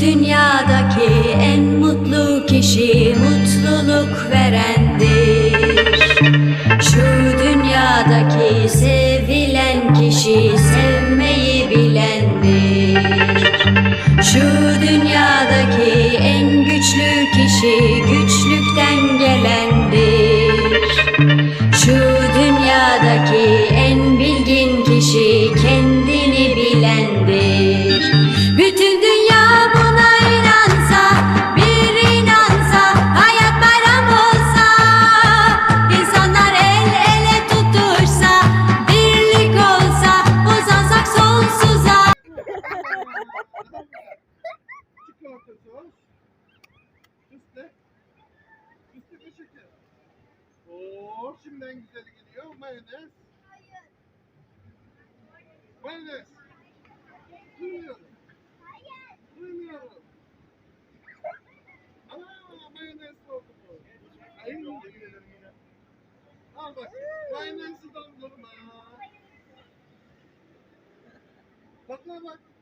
dünyadaki en mutlu kişi mutluluk verendir. Şu dünyadaki sevilen kişi sevmeyi bilendir. Şu dünyadaki en güçlü kişi güçlükten Üstte. Üstte de şeker. Oo, şimdi en güzeli geliyor. Mayonez. Mayonez. Duymuyorum. Duymuyorum. Aa, mayonez oldu bu. Ay, Al bak. Mayonezli dondurma. Bak bak bak.